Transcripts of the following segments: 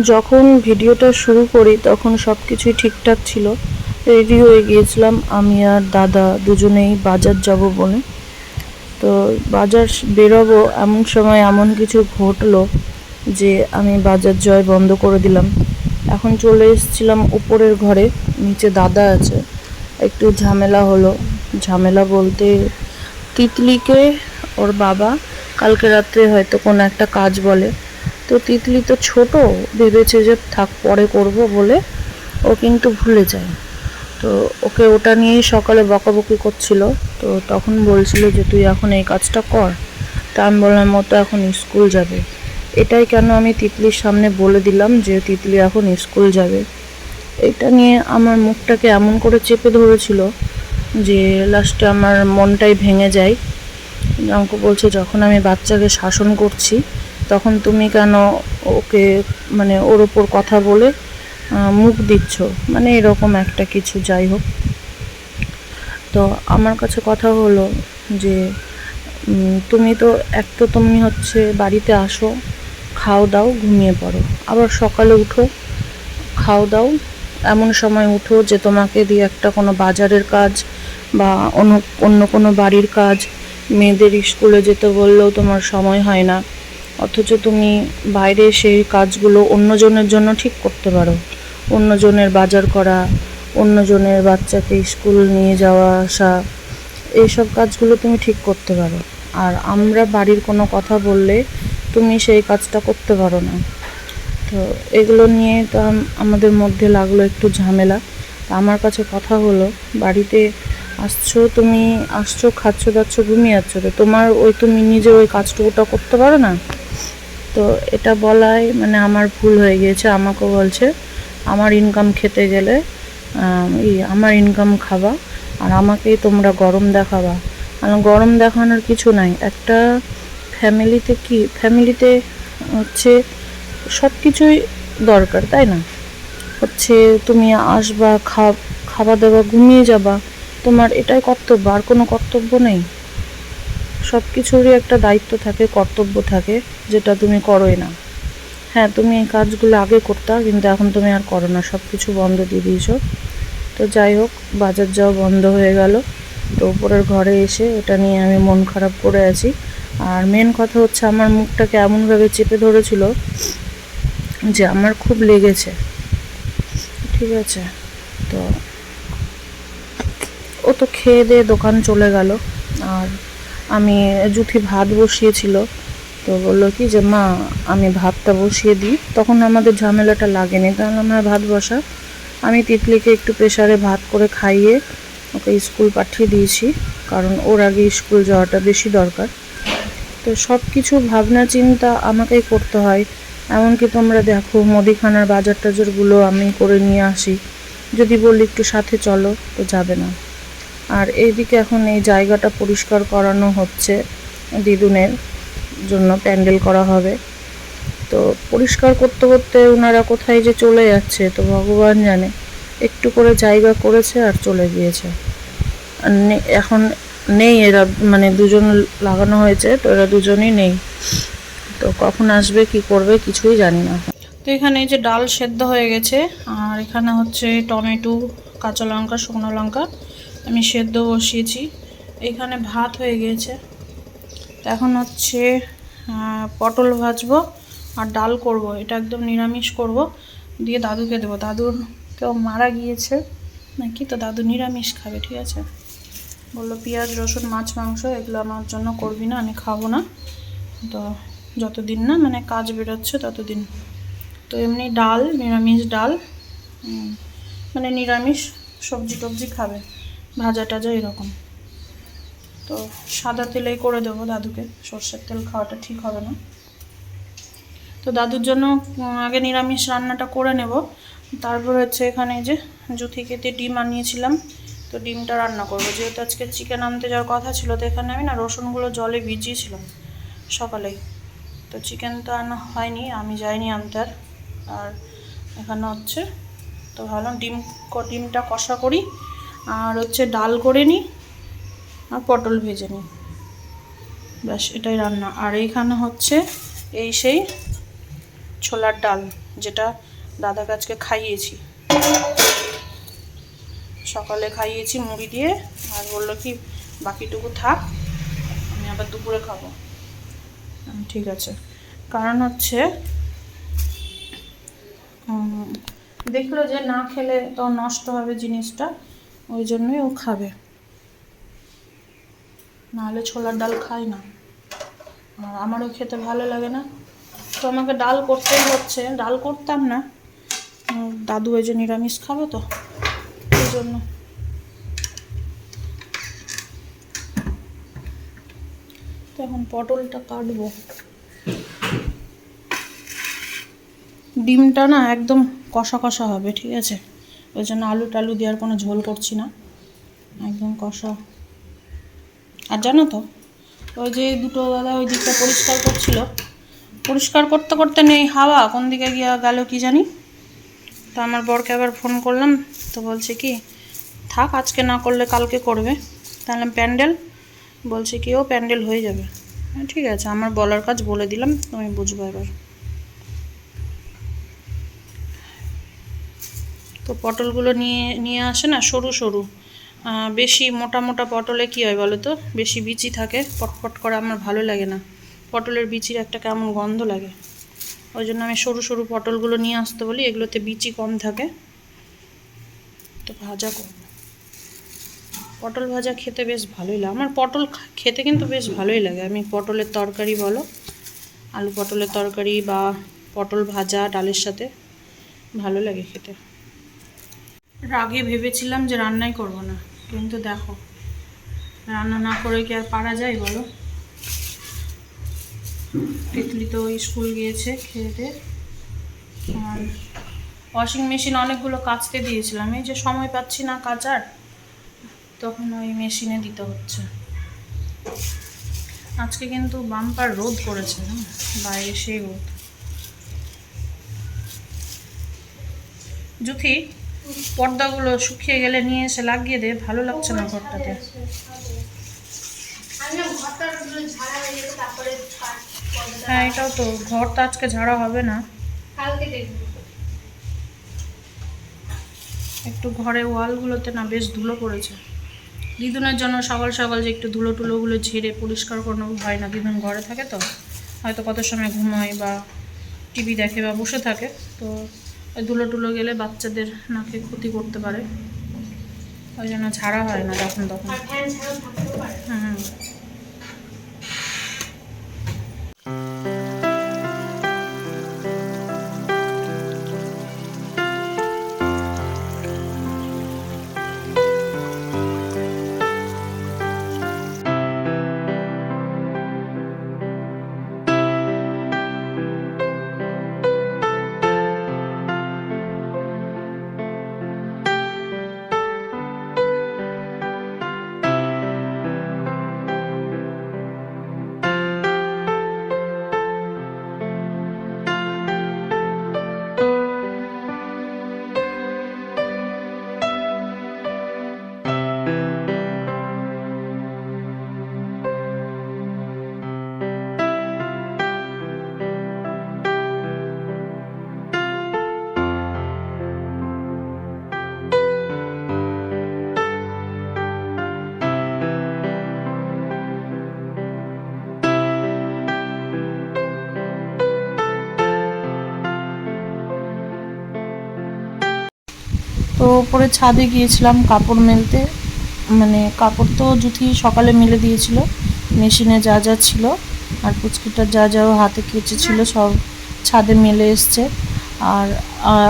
যখন ভিডিওটা শুরু করি, তখন সব কিছুই ঠিকঠাক ছিল। রেডি হয়ে গিয়েছিলাম, আমি আর দাদা দুজনেই বাজার যাব বলে। তো বাজার বেরোবো এমন সময় এমন কিছু ঘটলো যে আমি বাজার জয় বন্ধ করে দিলাম। এখন চলে এসেছিলাম উপরের ঘরে, নিচে দাদা আছে। একটু ঝামেলা হলো। ঝামেলা বলতে তিতলিকে ওর বাবা কালকে রাত্রে হয়তো কোনো একটা কাজ বলে। তো তিতলি তো ছোট, ভেবেছে যে থাক পরে করব বলে ও কিন্তু ভুলে যায়। তো ওকে ওটা নিয়েই সকালে বকাবকি করছিল। তো তখন বলছিল যে তুই এখন এই কাজটা কর। তা আমি বললাম, ও তো এখন স্কুল যাবে। এটাই কেন আমি তিতলির সামনে বলে দিলাম যে তিতলি এখন স্কুল যাবে। এটা নিয়ে আমার মুখটাকে এমন করে চেপে ধরেছিল যে লাস্টে আমার মনটাই ভেঙে যায়। আমাকে বলছে, যখন আমি বাচ্চাকে শাসন করছি তখন তুমি কেন ওকে মানে ওর ওপর কথা বলে মুখ দিচ্ছ? মানে এরকম একটা কিছু, যাই হোক। তো আমার কাছে কথা হলো যে তুমি তো এক তো তুমি হচ্ছে বাড়িতে আসো, খাও দাও, ঘুমিয়ে পড়ো। আবার সকালে উঠো, খাও দাও। এমন সময় উঠো যে তোমাকে দিয়ে একটা কোনো বাজারের কাজ বা অন্য অন্য কোনো বাড়ির কাজ, মেয়েদের স্কুলে যেতে বললেও তোমার সময় হয় না। অথচ তুমি বাইরে সেই কাজগুলো অন্যজনের জন্য ঠিক করতে পারো। অন্যজনের বাজার করা, অন্যজনের বাচ্চাকে স্কুল নিয়ে যাওয়া আসা এইসব কাজগুলো তুমি ঠিক করতে পারো। আর আমরা বাড়ির কোনো কথা বললে তুমি সেই কাজটা করতে পারো না। তো এগুলো নিয়ে তো আমাদের মধ্যে লাগল একটু ঝামেলা। আমার কাছে কথা হলো, বাড়িতে আসছো তুমি, আসছো, খাচ্ছো, দাচ্ছো, ঘুমিয়ে যাচ্ছো তো তোমার ওই তুমি নিজে ওই কাজটুকুটা করতে পারো না? তো এটা বলায় মানে আমার ভুল হয়ে গিয়েছে আমাকে বলছে আমার ইনকাম খেতে গেলে আহ, ই আমার ইনকাম খাবা আর আমাকেই তোমরা গরম দেখাবা। গরম দেখানোর কিছু নাই একটা ফ্যামিলিতে কি ফ্যামিলিতে হচ্ছে সব কিছুই দরকার তাই না? হচ্ছে তুমি আসবা খা খাওয়া দাওয়া ঘুমিয়ে যাবা তোমার এটাই কর্তব্য আর কোনো কর্তব্য নেই। সব কিছুরই একটা দায়িত্ব থাকে, কর্তব্য থাকে, যেটা তুমি করোই না। হ্যাঁ তুমি এই কাজগুলো আগে করতা, কিন্তু এখন তুমি আর করো না সব কিছু বন্ধ দিয়ে দিয়েছ। তো যাই হোক, বাজার যাওয়া বন্ধ হয়ে গেল। তো উপরের ঘরে এসে এটা নিয়ে আমি মন খারাপ করে আছি। আর মেন কথা হচ্ছে, আমার মুখটাকে এমনভাবে চেপে ধরেছিল যে আমার খুব লেগেছে। ঠিক আছে? তো ও তো খেয়ে দিয়ে দোকান চলে গেল। আর আমি জুথি ভাত বসিয়েছিল, তো বলল কি যে, মা, আমি ভাতটা বসিয়ে দিই। তখন আমাদের ঝামেলাটা লাগেনি তাহলে আমার ভাত বসা। আমি তিতলিকে একটু প্রেশারে ভাত করে খাইয়ে ওকে স্কুল পাঠিয়ে দিয়েছি, কারণ ওর আগে স্কুল যাওয়াটা বেশি দরকার। তো সব কিছু ভাবনা চিন্তা আমাকেই করতে হয়। এমনকি তোমরা দেখো, মুদিখানার বাজার টাজারগুলো আমি করে নিয়ে আসি। যদি বলি একটু সাথে চলো, তো যাবে না। আর এইদিকে এখন এই জায়গাটা পরিষ্কার করানো হচ্ছে দিদুনের জন্য প্যান্ডেল করা হবে। তো পরিষ্কার করতে করতে ওনারা কোথায় যে চলে যাচ্ছে তো ভগবান জানে। একটু করে জায়গা করেছে আর চলে গিয়েছে। আর এখন নেই এরা মানে দুজন লাগানো হয়েছে তো এরা দুজনই নেই। তো কখন আসবে, কি করবে কিছুই জানি না। তো এখানে এই যে ডাল সেদ্ধ হয়ে গেছে আর এখানে হচ্ছে টমেটো, কাঁচা লঙ্কা, শুকনো লঙ্কা। আমি সেদ্ধ বসিয়েছি। এখানে ভাত হয়ে গিয়েছে এখন হচ্ছে পটল ভাজবো আর ডাল করব। এটা একদম নিরামিষ করব। দিয়ে দাদুকে দেবো। দাদুর কেউ মারা গিয়েছে নাকি? তো দাদু নিরামিষ খাবে, ঠিক আছে? বলল, পেঁয়াজ, রসুন, মাছ, মাংস, এগুলো আমার জন্য করবি না, আমি খাব না। তো যতদিন না মানে কাজ বেরোচ্ছে ততদিন। তো এমনি ডাল, নিরামিষ ডাল মানে নিরামিষ সবজি টবজি খাবে। ভাজা টাজা এরকম। তো সাদা তেলেই করে দেবো দাদুকে। সর্ষের তেল খাওয়াটা ঠিক হবে না। তো দাদুর জন্য আগে নিরামিষ রান্নাটা করে নেব। তারপর হচ্ছে এখানে যে জুথি ডিম আনিয়েছিলাম। তো ডিমটা রান্না করব। যেহেতু আজকে চিকেন আনতে যাওয়ার কথা ছিল, তো এখানে আমি না রসুনগুলো জলে ভিজিয়েছিলাম সকালেই। তো চিকেন তো আনা হয়নি, আমি যাইনি আনতে আর। এখানে হচ্ছে, তো ভাবলাম ডিম ডিমটা কষা করি। আর হচ্ছে ডাল করে নিই আর পটল ভেজে নিই। ব্যাস, এটাই রান্না। আর এইখানে হচ্ছে এই সেই ছোলার ডাল যেটা দাদাকে আজকে খাইয়েছি। সকালে খাইয়েছি মুড়ি দিয়ে আর বলল কি, বাকিটুকু থাক, আমি আবার দুপুরে খাব। ঠিক আছে। কারণ হচ্ছে দেখল যে না খেলে তো নষ্ট হবে জিনিসটা। ওই জন্যই ও খাবে। নাহলে ছোলার ডাল খাই না। আর আমারও খেতে ভালো লাগে না। তো আমাকে ডাল করতেই হচ্ছে। ডাল করতাম না। দাদু এই যে নিরামিষ খাবে তো এই জন্য। তো এখন পটলটা কাটবো। ডিমটা না একদম কষা কষা হবে, ঠিক আছে? ওই জন্য আলু টালু দেওয়ার কোনো ঝোল করছি না। একদম কষা। আর জানো তো ওই যে দুটো দাদা ওই দিকটা পরিষ্কার করছিল। পরিষ্কার করতে করতে নেই হাওয়া কোন দিকে গিয়া গেল কি জানি। তো আমার বরকে আবার ফোন করলাম তো বলছে কি থাক আজকে না করলে কালকে করবে। তাহলে প্যান্ডেল বলছে কি ও প্যান্ডেল হয়ে যাবে। হ্যাঁ, ঠিক আছে আমার বলার কাজ বলে দিলাম তুমি বুঝব এবার। তো পটলগুলো নিয়ে নিয়ে আসে না, সরু সরু। বেশি মোটা মোটা পটলে কী হয় বলো তো? বেশি বিচি থাকে, পটপট করা আমার ভালো লাগে না। পটলের বিচির একটা কেমন গন্ধ লাগে। ওই জন্য আমি সরু সরু পটলগুলো নিয়ে আসতে বলি, এগুলোতে বিচি কম থাকে। তো ভাজা করব। পটল ভাজা খেতে বেশ ভালোই লাগে। আমার পটল খেতে কিন্তু বেশ ভালোই লাগে। আমি পটলের তরকারি বলো, আলু পটলের তরকারি বা পটল ভাজা, ডালের সাথে ভালো লাগে খেতে। আগে ভেবেছিলাম যে রান্নাই করব না, কিন্তু দেখো, রান্না না করে কি আর পারা যায় বলো? তিতলি তো স্কুল গিয়েছে খেতে। আর ওয়াশিং মেশিন অনেকগুলো কাচতে দিয়েছিলাম, এই যে সময় পাচ্ছি না কাচার, তখন ওই মেশিনে দিতে হচ্ছে। আজকে কিন্তু বাম্পার রোদ করেছে, না? বাইরে সেই রোদ। জুথি পর্দাগুলো শুকিয়ে গেলে নিয়ে এসে লাগিয়ে দে ভালো লাগছে না ঘরটাতে। হয়ে এটাও তো ঘর তো আজকে ঝাড়া হবে না। একটু ঘরে ওয়ালগুলোতে না বেশ ধুলো পড়েছে। দিদুনের জন্য সকাল সকাল যে একটু ধুলো টুলোগুলো ঝেড়ে পরিষ্কার করানো হয় না দিদুন ঘরে থাকে তো। হয়তো কত সময় ঘুমায় বা টিভি দেখে বা বসে থাকে তো ধুলো টুলো গেলে বাচ্চাদের নাকে ক্ষতি করতে পারে। ওই জন্য ছাড়া হয় না তখন তখন। হুম। তো ওপরে ছাদে গিয়েছিলাম কাপড় মেলতে। মানে কাপড় তো জুথি সকালে মেলে দিয়েছিল। মেশিনে যা যা ছিল আর পুচকিটার যা যা হাতে কেচেছিল সব ছাদে মেলে এসছে। আর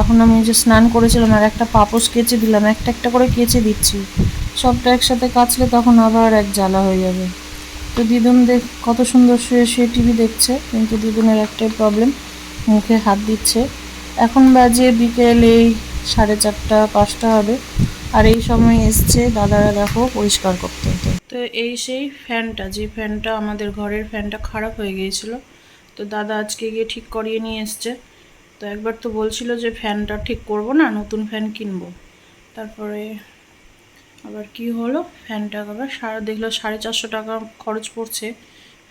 এখন আমি যে স্নান করেছিলাম আর একটা পাপোশ কেচে দিলাম, একটা একটা করে কেচে দিচ্ছি। সবটা একসাথে কাচলে তখন আবার এক জ্বালা হয়ে যাবে। তো দিদুন দেখ, কত সুন্দর শুয়ে শুয়ে টিভি দেখছে, কিন্তু দিদুনের একটাই প্রবলেম মুখে হাত দিচ্ছে। এখন বাজে বিকেল এই সাড়ে চারটা, পাঁচটা হবে। আর এই সময় এসছে দাদারা দেখো পরিষ্কার করতে। তো এই সেই ফ্যানটা, যে ফ্যানটা আমাদের ঘরের ফ্যানটা খারাপ হয়ে গিয়েছিল, তো দাদা আজকে গিয়ে ঠিক করিয়ে নিয়ে এসছে। তো একবার তো বলছিল যে ফ্যানটা ঠিক করব না, নতুন ফ্যান কিনবো। তারপরে আবার কি হলো? ফ্যানটা আবার সারা দেখল সাড়ে চারশো টাকা খরচ পড়ছে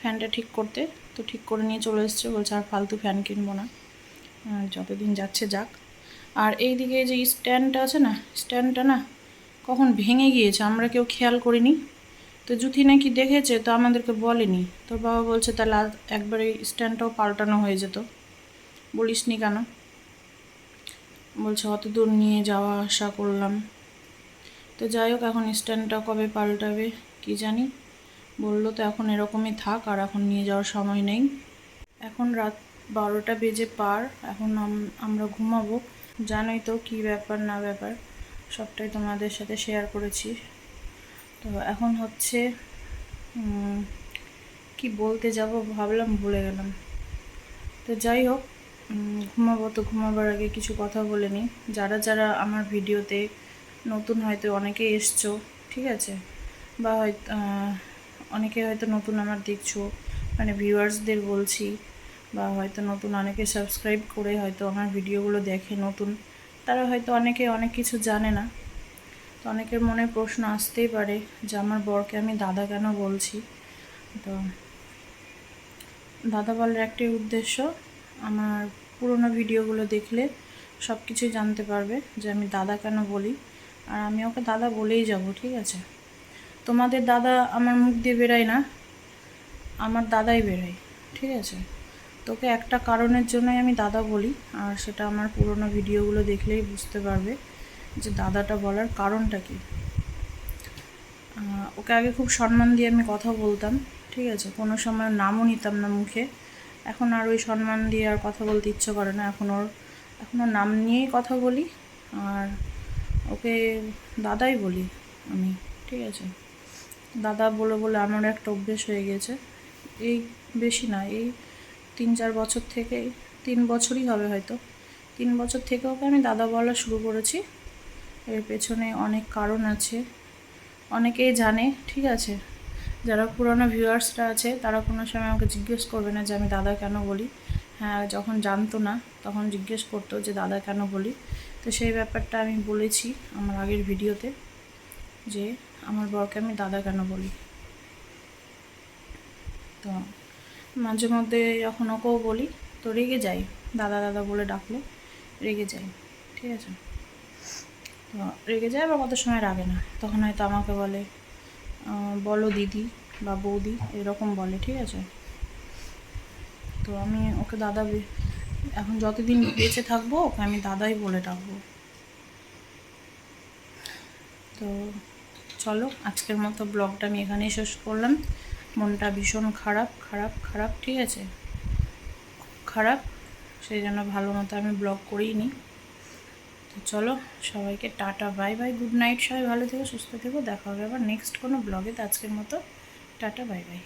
ফ্যানটা ঠিক করতে। তো ঠিক করে নিয়ে চলে এসছে, বলছে আর ফালতু ফ্যান কিনবো না। যতদিন যাচ্ছে যাক। আর এইদিকে যে স্ট্যান্ডটা আছে না, স্ট্যান্ডটা না কখন ভেঙে গিয়েছে, আমরা কেউ খেয়াল করিনি। তো জুথি নাকি দেখেছে, তো আমাদেরকে বলেনি। তোর বাবা বলছে, তাহলে একবারে স্ট্যান্ডটাও পাল্টানো হয়ে যেত। বলিসনি কেন? বলছে, অত দূর নিয়ে যাওয়া আসা করলাম। তো যাই হোক, এখন স্ট্যান্ডটা কবে পাল্টাবে কি জানি? বলল তো এখন এরকমই থাক, আর এখন নিয়ে যাওয়ার সময় নেই। এখন রাত বারোটা বেজে পার, এখন আমরা ঘুমাবো। জানোই তো কী ব্যাপার, না ব্যাপার। সবটাই তোমাদের সাথে শেয়ার করেছি। তো এখন হচ্ছে কি বলতে যাব ভাবলাম, ভুলে গেলাম। তো যাই হোক ঘুমাবো তো ঘুমাবার আগে কিছু কথা বলে নিই। যারা যারা আমার ভিডিওতে নতুন হয়তো অনেকে এসছো, ঠিক আছে? বা হয়তো অনেকে হয়তো নতুন আমার দেখছ মানে ভিউয়ার্সদের বলছি বা হয়তো নতুন অনেকে সাবস্ক্রাইব করে হয়তো আমার ভিডিওগুলো দেখে নতুন, তারা হয়তো অনেকে অনেক কিছু জানে না। তো অনেকের মনে প্রশ্ন আসতেই পারে যে আমার বরকে আমি দাদা কেন বলছি? তো দাদা বলার একটি উদ্দেশ্য, আমার পুরোনো ভিডিওগুলো দেখলে সব কিছুই জানতে পারবে যে আমি দাদা কেন বলি। আর আমি ওকে দাদা বলেই যাব, ঠিক আছে? তোমাদের দাদা আমার মুখ দিয়ে বেরায় না, আমার দাদাই বেরোয়, ঠিক আছে? তোকে একটা কারণের জন্যই আমি দাদা বলি, আর সেটা আমার পুরোনো ভিডিওগুলো দেখলেই বুঝতে পারবে যে দাদাটা বলার কারণটা কি। ওকে আগে খুব সম্মান দিয়ে আমি কথা বলতাম, ঠিক আছে? কোনো সময় নামও নিতাম না মুখে। এখন আর ওই সম্মান দিয়ে আর কথা বলতে ইচ্ছে করে না। এখন ওর এখন ওর নাম নিয়েই কথা বলি, আর ওকে দাদাই বলি আমি, ঠিক আছে? দাদা বলে বলে আমার একটা অভ্যেস হয়ে গেছে। এই বেশি না, এই তিন চার বছর থেকে, তিন বছরই হবে হয়তো। তিন বছর থেকে ওকে আমি দাদা বলা শুরু করেছি। এর পেছনে অনেক কারণ আছে। অনেকেই জানে, ঠিক আছে? যারা পুরোনো ভিউয়ার্সরা আছে, তারা কোনো সময় আমাকে জিজ্ঞেস করবে না যে আমি দাদা কেন বলি। হ্যাঁ যখন জানতো না, তখন জিজ্ঞেস করতো যে দাদা কেন বলি। তো সেই ব্যাপারটা আমি বলেছি আমার আগের ভিডিওতে যে আমার বরকে আমি দাদা কেন বলি। তো মাঝে মধ্যে যখন ওকেও বলি, তো রেগে যাই। দাদা দাদা বলে ডাকলে রেগে যাই, ঠিক আছে? তো রেগে যায় আবার কত সময় রাগে না। তখন হয়তো আমাকে বলে বলো দিদি বা বৌদি, এরকম বলে, ঠিক আছে? তো আমি ওকে দাদা এখন যতদিন বেঁচে থাকব, ওকে আমি দাদাই বলে ডাকবো। তো চলো, আজকের মতো ব্লগটা আমি এখানেই শেষ করলাম। মনটা ভীষণ খারাপ খারাপ খারাপ, ঠিক আছে? খারাপ, সেই জন্য ভালো মতো আমি ব্লগ করিই নি। তো চলো, সবাইকে tata bye bye good night সবাই ভালো থেকো, সুস্থ থেকো, দেখা হবে আবার নেক্সট কোনো ব্লগে আজকের মতো, টাটা বাই বাই